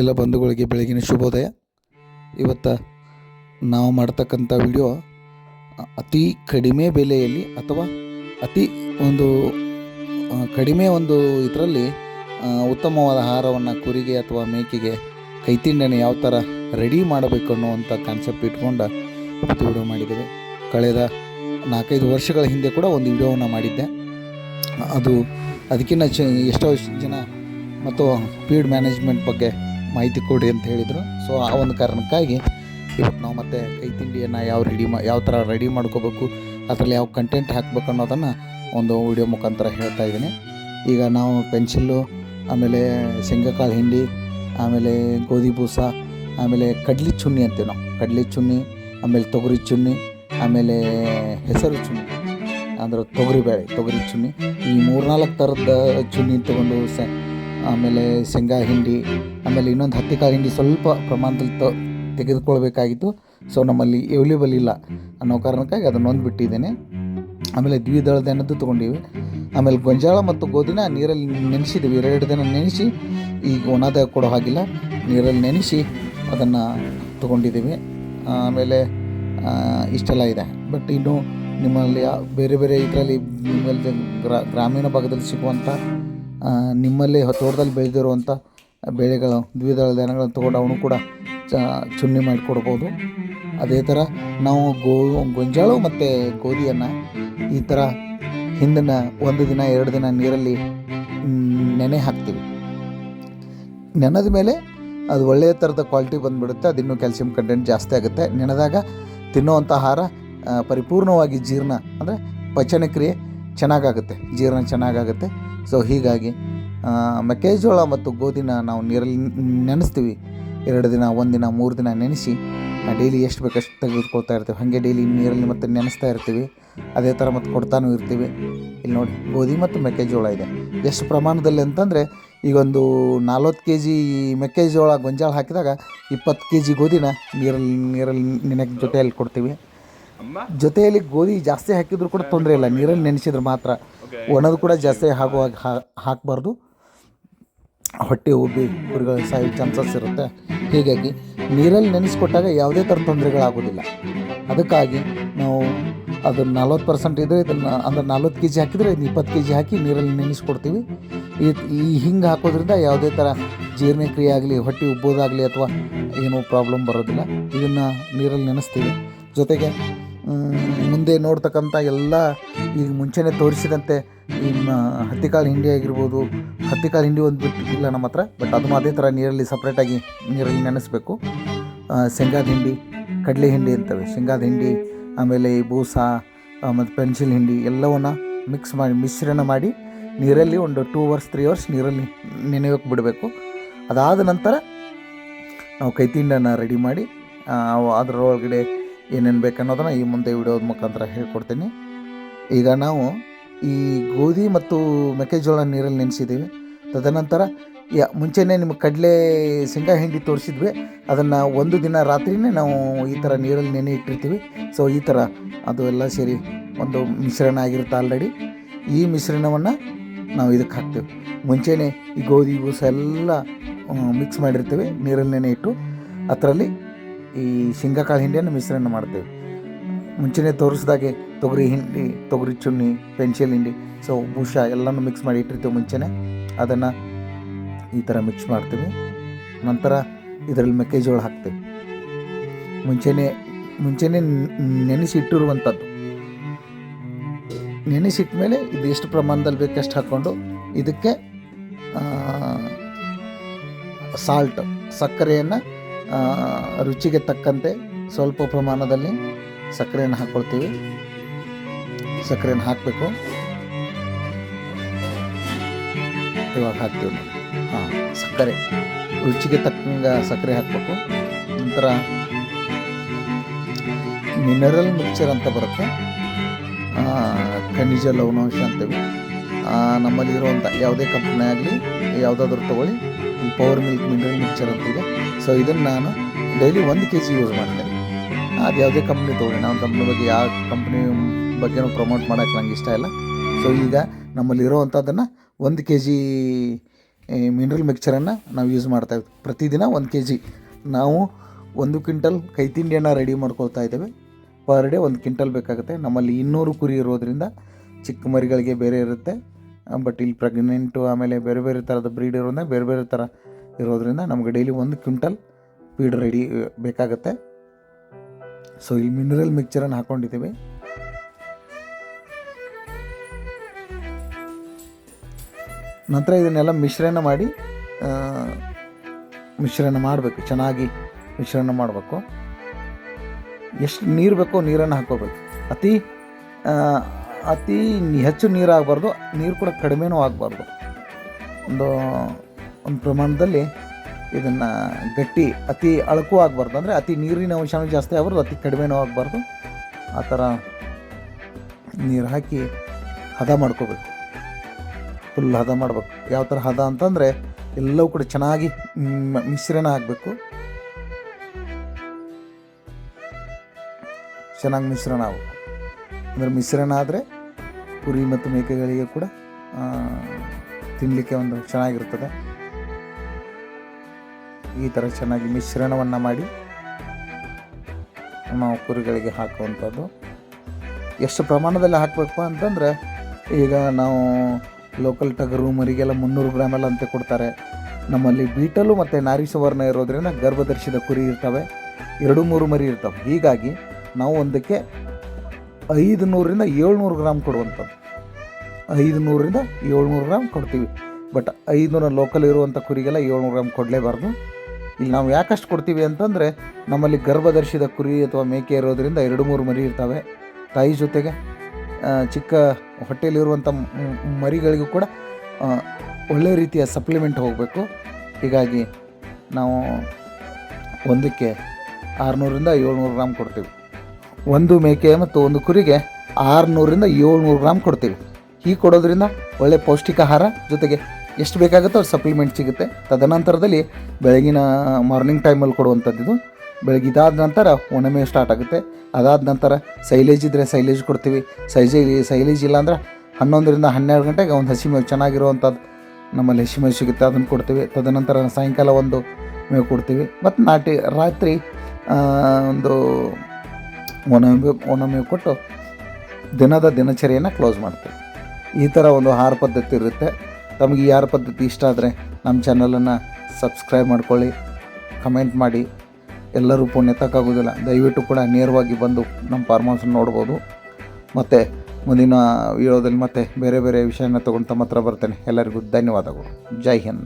ಎಲ್ಲ ಬಂಧುಗಳಿಗೆ ಬೆಳಗಿನ ಶುಭೋದಯ. ಇವತ್ತು ನಾವು ಮಾಡ್ತಕ್ಕಂಥ ವಿಡಿಯೋ ಅತಿ ಕಡಿಮೆ ಬೆಲೆಯಲ್ಲಿ ಅಥವಾ ಅತಿ ಒಂದು ಕಡಿಮೆ ಒಂದು ಇದರಲ್ಲಿ ಉತ್ತಮವಾದ ಆಹಾರವನ್ನು ಕುರಿಗೆ ಅಥವಾ ಮೇಕೆಗೆ, ಕೈತಿಂಡನೆ ಯಾವ ಥರ ರೆಡಿ ಮಾಡಬೇಕು ಅನ್ನುವಂಥ ಕಾನ್ಸೆಪ್ಟ್ ಇಟ್ಕೊಂಡು ಇವತ್ತು ವಿಡಿಯೋ ಮಾಡಿದ್ದೇವೆ. ಕಳೆದ ನಾಲ್ಕೈದು ವರ್ಷಗಳ ಹಿಂದೆ ಕೂಡ ಒಂದು ವಿಡಿಯೋವನ್ನು ಮಾಡಿದ್ದೆ. ಅದು ಅದಕ್ಕಿಂತ ಎಷ್ಟೋ ಜನ ಮತ್ತು ಫೀಡ್ ಮ್ಯಾನೇಜ್ಮೆಂಟ್ ಬಗ್ಗೆ ಮಾಹಿತಿ ಕೊಡಿ ಅಂತ ಹೇಳಿದರು. ಸೊ ಆ ಒಂದು ಕಾರಣಕ್ಕಾಗಿ ಇವತ್ತು ನಾವು ಮತ್ತೆ ಕೈ ತಿಂಡಿಯನ್ನು ಯಾವ ರೆಡಿ ಮಾ, ಯಾವ ಥರ ರೆಡಿ ಮಾಡ್ಕೋಬೇಕು, ಅದರಲ್ಲಿ ಯಾವ ಕಂಟೆಂಟ್ ಹಾಕ್ಬೇಕು ಅನ್ನೋದನ್ನು ಒಂದು ವಿಡಿಯೋ ಮುಖಾಂತರ ಹೇಳ್ತಾ ಇದ್ದೀನಿ. ಈಗ ನಾವು ಪೆನ್ಸಿಲ್ಲು ಆಮೇಲೆ ಶೇಂಗಾಕಾಳು ಹಿಂಡಿ, ಆಮೇಲೆ ಗೋಧಿ ಬೂಸ, ಆಮೇಲೆ ಕಡ್ಲಿ ಚುನ್ನಿ ಅಂತೀವಿ ನಾವು. ಕಡ್ಲಿ ಚುನ್ನಿ, ಆಮೇಲೆ ತೊಗರಿ ಚುನ್ನಿ, ಆಮೇಲೆ ಹೆಸರು ಚುನ್ನಿ. ಅಂದ್ರೆ ತೊಗರಿ ಬೇಳೆ, ತೊಗರಿ ಚುನ್ನಿ. ಈ ಮೂರ್ನಾಲ್ಕು ಥರದ ಚುನ್ನಿ ತೊಗೊಂಡು ಸೆ ಆಮೇಲೆ ಶೇಂಗಾ ಹಿಂಡಿ, ಆಮೇಲೆ ಇನ್ನೊಂದು ಹತ್ತಿ ಕಾಳು ಹಿಂಡಿ ಸ್ವಲ್ಪ ಪ್ರಮಾಣದಲ್ಲಿ ತ, ತೆಗೆದುಕೊಳ್ಬೇಕಾಗಿತ್ತು. ಸೊ ನಮ್ಮಲ್ಲಿ ಅವೈಲೇಬಲ್ ಇಲ್ಲ ಅನ್ನೋ ಕಾರಣಕ್ಕಾಗಿ ಅದನ್ನೊಂದು ಬಿಟ್ಟಿದ್ದೇನೆ ಆಮೇಲೆ ದ್ವಿದಳದ ಅನ್ನೋದು ತೊಗೊಂಡಿವಿ. ಆಮೇಲೆ ಗೊಂಜಾಳ ಮತ್ತು ಗೋಧಿನ ನೀರಲ್ಲಿ ನೆನೆಸಿದ್ವಿ. ಎರಡು ದಿನ ನೆನೆಸಿ, ಈಗ ಒಣದ ಕೊಡೋ ಹಾಗಿಲ್ಲ. ನೀರಲ್ಲಿ ನೆನೆಸಿ ಅದನ್ನು ತೊಗೊಂಡಿದ್ದೀವಿ. ಆಮೇಲೆ ಇಷ್ಟೆಲ್ಲ ಇದೆ. ಬಟ್ ಇನ್ನು ನಿಮ್ಮಲ್ಲಿ ಬೇರೆ ಬೇರೆ ಇದರಲ್ಲಿ ನಿಮ್ಮಲ್ಲಿ ಗ್ರಾ, ಗ್ರಾಮೀಣ ಭಾಗದಲ್ಲಿ ಸಿಗುವಂಥ ನಿಮ್ಮಲ್ಲಿ ತೋಟದಲ್ಲಿ ಬೆಳೆದಿರುವಂಥ ಬೆಳೆಗಳು, ದ್ವಿದಳ ಧಾನ್ಯಗಳನ್ನು ತೊಗೊಂಡು ಅವನು ಕೂಡ ಚ, ಚುನ್ನಿ ಮಾಡಿಕೊಡ್ಬೋದು ಅದೇ ಥರ ನಾವು ಗೋ, ಗೊಂಜಾಳು ಮತ್ತು ಗೋಧಿಯನ್ನು ಈ ಥರ ಹಿಂದಿನ ಒಂದು ದಿನ, ಎರಡು ದಿನ ನೀರಲ್ಲಿ ನೆನೆ ಹಾಕ್ತೀವಿ. ನೆನೆದ ಮೇಲೆ ಅದು ಒಳ್ಳೆಯ ಥರದ ಕ್ವಾಲಿಟಿ ಬಂದುಬಿಡುತ್ತೆ ಅದಿನ್ನು ಕ್ಯಾಲ್ಸಿಯಂ ಕಂಟೆಂಟ್ ಜಾಸ್ತಿ ಆಗುತ್ತೆ. ನೆನೆದಾಗ ತಿನ್ನುವಂಥ ಆಹಾರ ಪರಿಪೂರ್ಣವಾಗಿ ಜೀರ್ಣ ಅಂದರೆ ಪಚನಕ್ರಿಯೆ ಚೆನ್ನಾಗಾಗುತ್ತೆ, ಜೀರ್ಣ ಚೆನ್ನಾಗಾಗುತ್ತೆ. ಸೊ ಹೀಗಾಗಿ ಮೆಕ್ಕೆಜೋಳ ಮತ್ತು ಗೋಧಿನ ನಾವು ನೀರಲ್ಲಿ ನೆನೆಸ್ತೀವಿ. ಎರಡು ದಿನ ಒಂದು ದಿನ ಮೂರು ದಿನ ನೆನೆಸಿ ಡೈಲಿ ಎಷ್ಟು ಬೇಕಷ್ಟು ತೆಗೆದುಕೊಳ್ತಾ ಇರ್ತೀವಿ. ಹಾಗೆ ಡೈಲಿ ನೀರಲ್ಲಿ ಮತ್ತೆ ನೆನೆಸ್ತಾ ಇರ್ತೀವಿ. ಅದೇ ಥರ ಮತ್ತು ಕೊಡ್ತಾನೂ ಇರ್ತೀವಿ. ಇಲ್ಲಿ ನೋಡಿ ಗೋಧಿ ಮತ್ತು ಮೆಕ್ಕೆಜೋಳ ಇದೆ. ಎಷ್ಟು ಪ್ರಮಾಣದಲ್ಲಿ ಅಂತಂದರೆ ಈಗ ಒಂದು ನಲ್ವತ್ತು ಕೆ ಜಿ ಮೆಕ್ಕೆಜೋಳ ಗೊಂಜಾಳ ಹಾಕಿದಾಗ ಇಪ್ಪತ್ತು ಕೆ ಜಿ ಗೋಧಿನ ನೀರಲ್ಲಿ ನೀರಲ್ಲಿ ನೆನೆಗೆ ಜೊತೆಯಲ್ಲಿ ಕೊಡ್ತೀವಿ. ಜೊತೆಯಲ್ಲಿ ಗೋಧಿ ಜಾಸ್ತಿ ಹಾಕಿದ್ರು ಕೂಡ ತೊಂದರೆ ಇಲ್ಲ. ನೀರಲ್ಲಿ ನೆನೆಸಿದ್ರೆ ಮಾತ್ರ. ಒಣದು ಕೂಡ ಜಾಸ್ತಿ ಆಗುವಾಗ ಹಾಕಬಾರ್ದು. ಹೊಟ್ಟೆ ಉಬ್ಬಿ ಕುರಿಗಳು ಸಾಯೋ ಚಾನ್ಸಸ್ ಇರುತ್ತೆ. ಹೀಗಾಗಿ ನೀರಲ್ಲಿ ನೆನೆಸ್ಕೊಟ್ಟಾಗ ಯಾವುದೇ ಥರ ತೊಂದರೆಗಳಾಗೋದಿಲ್ಲ. ಅದಕ್ಕಾಗಿ ನಾವು ಅದು ನಲ್ವತ್ತು ಪರ್ಸೆಂಟ್ ಇದ್ದರೆ ಇದನ್ನು ಅಂದ್ರೆ ನಲ್ವತ್ತು ಕೆ ಜಿ ಹಾಕಿದರೆ ಇದು ಇಪ್ಪತ್ತು ಕೆ ಜಿ ಹಾಕಿ ನೀರಲ್ಲಿ ನೆನೆಸ್ಕೊಡ್ತೀವಿ. ಈ ಈ ಹಿಂಗೆ ಹಾಕೋದ್ರಿಂದ ಯಾವುದೇ ಥರ ಜೀರ್ಣಕ್ರಿಯೆ ಆಗಲಿ, ಹೊಟ್ಟೆ ಉಬ್ಬೋದಾಗಲಿ ಅಥವಾ ಏನೂ ಪ್ರಾಬ್ಲಮ್ ಬರೋದಿಲ್ಲ. ಇದನ್ನು ನೀರಲ್ಲಿ ನೆನೆಸ್ತೀವಿ. ಜೊತೆಗೆ ಮುಂದೆ ನೋಡ್ತಕ್ಕಂಥ ಎಲ್ಲ ಈಗ ಮುಂಚೆನೇ ತೋರಿಸಿದಂತೆ ಈ ಹತ್ತಿಕಾಲ್ ಹಿಂಡಿ ಆಗಿರ್ಬೋದು ಹತ್ತಿಕಾಳು ಹಿಂಡಿ ಒಂದು ಬಿಟ್ಟು ಇಲ್ಲ ನಮ್ಮ ಹತ್ರ ಬಟ್ ಅದನ್ನು ಅದೇ ಥರ ನೀರಲ್ಲಿ ಸಪ್ರೇಟಾಗಿ ನೀರಲ್ಲಿ ನೆನೆಸ್ಬೇಕು. ಶೇಂಗಾದ ಹಿಂಡಿ, ಕಡಲೆ ಹಿಂಡಿ ಅಂತವೆ. ಶೇಂಗಾದ ಹಿಂಡಿ, ಆಮೇಲೆ ಈ ಬೂಸ ಮತ್ತು ಪೆನ್ಸಿಲ್ ಹಿಂಡಿ ಎಲ್ಲವನ್ನು ಮಿಕ್ಸ್ ಮಾಡಿ, ಮಿಶ್ರಣ ಮಾಡಿ ನೀರಲ್ಲಿ ಒಂದು ಟೂ ಅವರ್ಸ್ ತ್ರೀ ಅವರ್ಸ್ ನೀರಲ್ಲಿ ನೆನೆಯೋಕೆ ಬಿಡಬೇಕು. ಅದಾದ ನಂತರ ನಾವು ಕೈತಿಂಡನ್ನು ರೆಡಿ ಮಾಡಿ ಅದರೊಳಗಡೆ ಏನೇನು ಬೇಕನ್ನೋದನ್ನು ಈ ಮುಂದೆ ವಿಡಿಯೋದ ಮುಖಾಂತರ ಹೇಳ್ಕೊಡ್ತೀನಿ. ಈಗ ನಾವು ಈ ಗೋಧಿ ಮತ್ತು ಮೆಕ್ಕೆಜೋಳ ನೀರಲ್ಲಿ ನೆನೆಸಿದ್ದೀವಿ. ತದನಂತರ ಯಾ, ಮುಂಚೆನೇ ನಿಮಗೆ ಕಡಲೆ ಶೇಂಗಾ ಹಿಂಡಿ ತೋರಿಸಿದ್ವಿ. ಅದನ್ನು ಒಂದು ದಿನ ರಾತ್ರಿನೇ ನಾವು ಈ ಥರ ನೀರಲ್ಲಿ ನೆನೆ ಇಟ್ಟಿರ್ತೀವಿ. ಸೊ ಈ ಥರ ಅದು ಎಲ್ಲ ಸೇರಿ ಒಂದು ಮಿಶ್ರಣ ಆಗಿರುತ್ತೆ ಆಲ್ರೆಡಿ ಈ ಮಿಶ್ರಣವನ್ನು ನಾವು ಇದಕ್ಕೆ ಹಾಕ್ತೀವಿ. ಮುಂಚೆನೇ ಈ ಗೋಧಿ ಬೂಸ ಎಲ್ಲ ಮಿಕ್ಸ್ ಮಾಡಿರ್ತೀವಿ. ನೀರಲ್ಲಿ ನೆನೆ ಇಟ್ಟು ಅದರಲ್ಲಿ ಈ ಶೇಂಗಾಕಾಳು ಹಿಂಡಿಯನ್ನು ಮಿಶ್ರಣ ಮಾಡ್ತೇವೆ. ಮುಂಚೆನೇ ತೋರಿಸ್ದಾಗೆ ತೊಗರಿ ಹಿಂಡಿ, ತೊಗರಿ ಚುನ್ನಿ, ಪೆನ್ಸಿಲ್ ಹಿಂಡಿ, ಸೊ ಭೂಷ ಎಲ್ಲನೂ ಮಿಕ್ಸ್ ಮಾಡಿ ಇಟ್ಟಿರ್ತೀವಿ ಮುಂಚೆನೇ. ಅದನ್ನು ಈ ಥರ ಮಿಕ್ಸ್ ಮಾಡ್ತೀವಿ. ನಂತರ ಇದರಲ್ಲಿ ಮೆಕ್ಕೆಜೋಳ ಹಾಕ್ತೇವೆ. ಮುಂಚೆನೇ ಮುಂಚೆನೇ ನೆನೆಸಿ ಇಟ್ಟಿರುವಂಥದ್ದು ನೆನೆಸಿಟ್ಟ ಮೇಲೆ ಇದು ಎಷ್ಟು ಪ್ರಮಾಣದಲ್ಲಿ ಬೇಕಷ್ಟು ಹಾಕ್ಕೊಂಡು ಇದಕ್ಕೆ ಸಾಲ್ಟ್ ಸಕ್ಕರೆಯನ್ನು ರುಚಿಗೆ ತಕ್ಕಂತೆ ಸ್ವಲ್ಪ ಪ್ರಮಾಣದಲ್ಲಿ ಸಕ್ಕರೆಯನ್ನು ಹಾಕ್ಕೊಳ್ತೀವಿ ಸಕ್ಕರೆಯನ್ನು ಹಾಕಬೇಕು. ಇವಾಗ ಹಾಕ್ತೀವಿ ಹಾಂ, ಸಕ್ಕರೆ. ರುಚಿಗೆ ತಕ್ಕಂಗೆ ಸಕ್ಕರೆ ಹಾಕಬೇಕು. ನಂತರ ಮಿನರಲ್ ಮಿಕ್ಸರ್ ಅಂತ ಬರುತ್ತೆ. ಖನಿಜ ಲವಣಾಂಶ ಅಂತೀವಿ ನಮ್ಮಲ್ಲಿರುವಂಥ ಯಾವುದೇ ಕಂಪ್ನಿ ಆಗಲಿ, ಯಾವುದಾದ್ರೂ ತೊಗೊಳ್ಳಿ. ಪವರ್ ಮಿಲ್ಕ್ ಮಿನರಲ್ ಮಿಕ್ಚರ್ ಅಂತಿದೆ ಸೊ ಇದನ್ನು ನಾನು ಡೈಲಿ ಒಂದು ಕೆ ಜಿ ಯೂಸ್ ಮಾಡ್ತೇನೆ ಅದು ಯಾವುದೇ ಕಂಪ್ನಿ ತೊಗೊಳ್ಳಿ ನಾವು ಕಂಪ್ನಿ ಬಗ್ಗೆ ಯಾವ ಕಂಪ್ನಿ ಬಗ್ಗೆನೂ ಪ್ರಮೋಟ್ ಮಾಡೋಕ್ಕೆ ನಂಗೆ ಇಷ್ಟ ಇಲ್ಲ. ಸೊ ಈಗ ನಮ್ಮಲ್ಲಿ ಇರೋವಂಥದ್ದನ್ನು ಒಂದು ಕೆ ಜಿ ಮಿನರಲ್ ಮಿಕ್ಚರನ್ನು ನಾವು ಯೂಸ್ ಮಾಡ್ತಾ ಇದ್ದೀವಿ ಪ್ರತಿದಿನ ಒಂದು ಕೆ ಜಿ ನಾವು ಒಂದು ಕ್ವಿಂಟಲ್ ಕೈ ತಿಂಡಿಯನ್ನು ರೆಡಿ ಮಾಡ್ಕೊಳ್ತಾ ಇದ್ದೇವೆ. ಪರ್ ಡೇ ಒಂದು ಕ್ವಿಂಟಲ್ ಬೇಕಾಗುತ್ತೆ. ನಮ್ಮಲ್ಲಿ ಇನ್ನೂರು ಕುರಿ ಇರೋದ್ರಿಂದ ಚಿಕ್ಕ ಮರಿಗಳಿಗೆ ಬೇರೆ ಇರುತ್ತೆ. ಬಟ್ ಇಲ್ಲಿ ಪ್ರೆಗ್ನೆಂಟು ಆಮೇಲೆ ಬೇರೆ ಬೇರೆ ಥರದ ಬ್ರೀಡ್ ಇರೋದ್ರಿಂದ ಬೇರೆ ಬೇರೆ ಥರ ಇರೋದ್ರಿಂದ ನಮಗೆ ಡೈಲಿ ಒಂದು ಕ್ವಿಂಟಲ್ ಫೀಡ್ ರೆಡಿ ಬೇಕಾಗುತ್ತೆ. ಸೊ ಇಲ್ಲಿ ಮಿನರಲ್ ಮಿಕ್ಚರನ್ನು ಹಾಕ್ಕೊಂಡಿದ್ದೀವಿ ನಂತರ ಇದನ್ನೆಲ್ಲ ಮಿಶ್ರಣ ಮಾಡಿ ಮಿಶ್ರಣ ಮಾಡಬೇಕು. ಚೆನ್ನಾಗಿ ಮಿಶ್ರಣ ಮಾಡಬೇಕು. ಎಷ್ಟು ನೀರು ಬೇಕೋ ನೀರನ್ನು ಹಾಕೋಬೇಕು ಅತಿ ಅತಿ ಹೆಚ್ಚು ನೀರು ಆಗಬಾರ್ದು ನೀರು ಕೂಡ ಕಡಿಮೆನೂ ಆಗಬಾರ್ದು. ಒಂದು ಒಂದು ಪ್ರಮಾಣದಲ್ಲಿ ಇದನ್ನು ಗಟ್ಟಿ, ಅತಿ ಅಳಕು ಆಗಬಾರ್ದು. ಅಂದರೆ ಅತಿ ನೀರಿನ ಅಂಶನೂ ಜಾಸ್ತಿ ಆಗ್ಬಾರ್ದು, ಅತಿ ಕಡಿಮೆನೂ ಆಗಬಾರ್ದು. ಆ ಥರ ನೀರು ಹಾಕಿ ಹದ ಮಾಡ್ಕೋಬೇಕು. ಫುಲ್ ಹದ ಮಾಡಬೇಕು. ಯಾವ ಥರ ಹದ ಅಂತಂದರೆ ಎಲ್ಲವೂ ಕೂಡ ಚೆನ್ನಾಗಿ ಮಿಶ್ರಣ ಆಗಬೇಕು. ಚೆನ್ನಾಗಿ ಮಿಶ್ರಣ ಆಗಬೇಕು. ಅಂದರೆ ಮಿಶ್ರಣ ಆದರೆ ಕುರಿ ಮತ್ತು ಮೇಕೆಗಳಿಗೆ ಕೂಡ ತಿನ್ನಲಿಕ್ಕೆ ಒಂದು ಚೆನ್ನಾಗಿರ್ತದೆ. ಈ ಥರ ಚೆನ್ನಾಗಿ ಮಿಶ್ರಣವನ್ನು ಮಾಡಿ ನಾವು ಕುರಿಗಳಿಗೆ ಹಾಕುವಂಥದ್ದು. ಎಷ್ಟು ಪ್ರಮಾಣದಲ್ಲಿ ಹಾಕಬೇಕು ಅಂತಂದರೆ, ಈಗ ನಾವು ಲೋಕಲ್ ಟಗರು, ಮರಿಗೆಲ್ಲ ಮುನ್ನೂರು ಗ್ರಾಮ್ ಎಲ್ಲ ಅಂತ ಕೊಡ್ತಾರೆ. ನಮ್ಮಲ್ಲಿ ಬೀಟಲು ಮತ್ತು ನಾರಿ ಸುವರ್ಣ ಇರೋದ್ರಿಂದ ಗರ್ಭದರ್ಶಿದ ಕುರಿ ಇರ್ತವೆ. ಎರಡು ಮೂರು ಮರಿ ಇರ್ತವೆ. ಹೀಗಾಗಿ ನಾವು ಒಂದಕ್ಕೆ ಐದು ನೂರರಿಂದ ಏಳ್ನೂರು ಗ್ರಾಮ್ ಕೊಡುವಂಥದ್ದು. ಐದು ನೂರರಿಂದ ಏಳ್ನೂರು ಗ್ರಾಮ್ ಕೊಡ್ತೀವಿ. ಬಟ್ ಐದುನೂರ ಲೋಕಲ್ ಇರುವಂಥ ಕುರಿಗೆಲ್ಲ ಏಳ್ನೂರು ಗ್ರಾಮ್ ಕೊಡಲೇಬಾರ್ದು. ಇಲ್ಲಿ ನಾವು ಯಾಕಷ್ಟು ಕೊಡ್ತೀವಿ ಅಂತಂದರೆ ನಮ್ಮಲ್ಲಿ ಗರ್ಭದರ್ಶಿದ ಕುರಿ ಅಥವಾ ಮೇಕೆ ಇರೋದರಿಂದ ಎರಡು ಮೂರು ಮರಿ ಇರ್ತವೆ. ತಾಯಿ ಜೊತೆಗೆ ಚಿಕ್ಕ ಹೊಟ್ಟೆಯಲ್ಲಿರುವಂಥ ಮರಿಗಳಿಗೂ ಕೂಡ ಒಳ್ಳೆ ರೀತಿಯ ಸಪ್ಲಿಮೆಂಟ್ ಹೋಗಬೇಕು. ಹೀಗಾಗಿ ನಾವು ಒಂದಕ್ಕೆ ಆರುನೂರಿಂದ ಏಳ್ನೂರು ಗ್ರಾಮ್ ಕೊಡ್ತೀವಿ. ಒಂದು ಮೇಕೆ ಮತ್ತು ಒಂದು ಕುರಿಗೆ ಆರುನೂರಿಂದ ಏಳ್ನೂರು ಗ್ರಾಮ್ ಕೊಡ್ತೀವಿ. ಹೀಗೆ ಕೊಡೋದ್ರಿಂದ ಒಳ್ಳೆ ಪೌಷ್ಟಿಕ ಆಹಾರ ಜೊತೆಗೆ ಎಷ್ಟು ಬೇಕಾಗುತ್ತೋ ಅದು ಸಪ್ಲಿಮೆಂಟ್ ಸಿಗುತ್ತೆ. ತದನಂತರದಲ್ಲಿ ಬೆಳಗಿನ ಮಾರ್ನಿಂಗ್ ಟೈಮಲ್ಲಿ ಕೊಡುವಂಥದ್ದು ಬೆಳಗ್ಗೆ ಇದಾದ ನಂತರ ಒಣಮೆ ಸ್ಟಾರ್ಟ್ ಆಗುತ್ತೆ. ಅದಾದ ನಂತರ ಸೈಲೇಜ್ ಇದ್ದರೆ ಸೈಲೇಜ್ ಕೊಡ್ತೀವಿ. ಸೈಜ್ ಸೈಲೇಜ್ ಇಲ್ಲ ಅಂದರೆ ಹನ್ನೊಂದರಿಂದ ಹನ್ನೆರಡು ಗಂಟೆಗೆ ಒಂದು ಹಸಿ ಮೇವು ಚೆನ್ನಾಗಿರುವಂಥದ್ದು. ನಮ್ಮಲ್ಲಿ ಹಸಿ ಮೇವು ಸಿಗುತ್ತೆ, ಅದನ್ನು ಕೊಡ್ತೀವಿ. ತದನಂತರ ಸಾಯಂಕಾಲ ಒಂದು ಮೇವು ಕೊಡ್ತೀವಿ. ಮತ್ತು ನಾಟಿ, ರಾತ್ರಿ ಒಂದು ಒಣಮೆ ಒಣಮೇವು ಕೊಟ್ಟು ದಿನದ ದಿನಚರಿಯನ್ನು ಕ್ಲೋಸ್ ಮಾಡ್ತೀವಿ. ಈ ಥರ ಒಂದು ಆಹಾರ ಪದ್ಧತಿ ಇರುತ್ತೆ. ತಮಗೆ ಯಾರ ಪದ್ಧತಿ ಇಷ್ಟ ಆದರೆ ನಮ್ಮ ಚಾನಲನ್ನು ಸಬ್ಸ್ಕ್ರೈಬ್ ಮಾಡ್ಕೊಳ್ಳಿ, ಕಮೆಂಟ್ ಮಾಡಿ. ಎಲ್ಲರೂ ಫೋನ್ ಎತ್ತಕ್ಕಾಗೋದಿಲ್ಲ ದಯವಿಟ್ಟು ಕೂಡ ನೇರವಾಗಿ ಬಂದು ನಮ್ಮ ಫಾರ್ಮ್ ಹೌಸನ್ನು ನೋಡ್ಬೋದು. ಮತ್ತು ಮುಂದಿನ ವಿಡಿಯೋದಲ್ಲಿ ಮತ್ತೆ ಬೇರೆ ಬೇರೆ ವಿಷಯನ ತೊಗೊಂಡು ತಮ್ಮ ಹತ್ರ ಬರ್ತೇನೆ. ಎಲ್ಲರಿಗೂ ಧನ್ಯವಾದಗಳು. ಜೈ ಹಿಂದ್.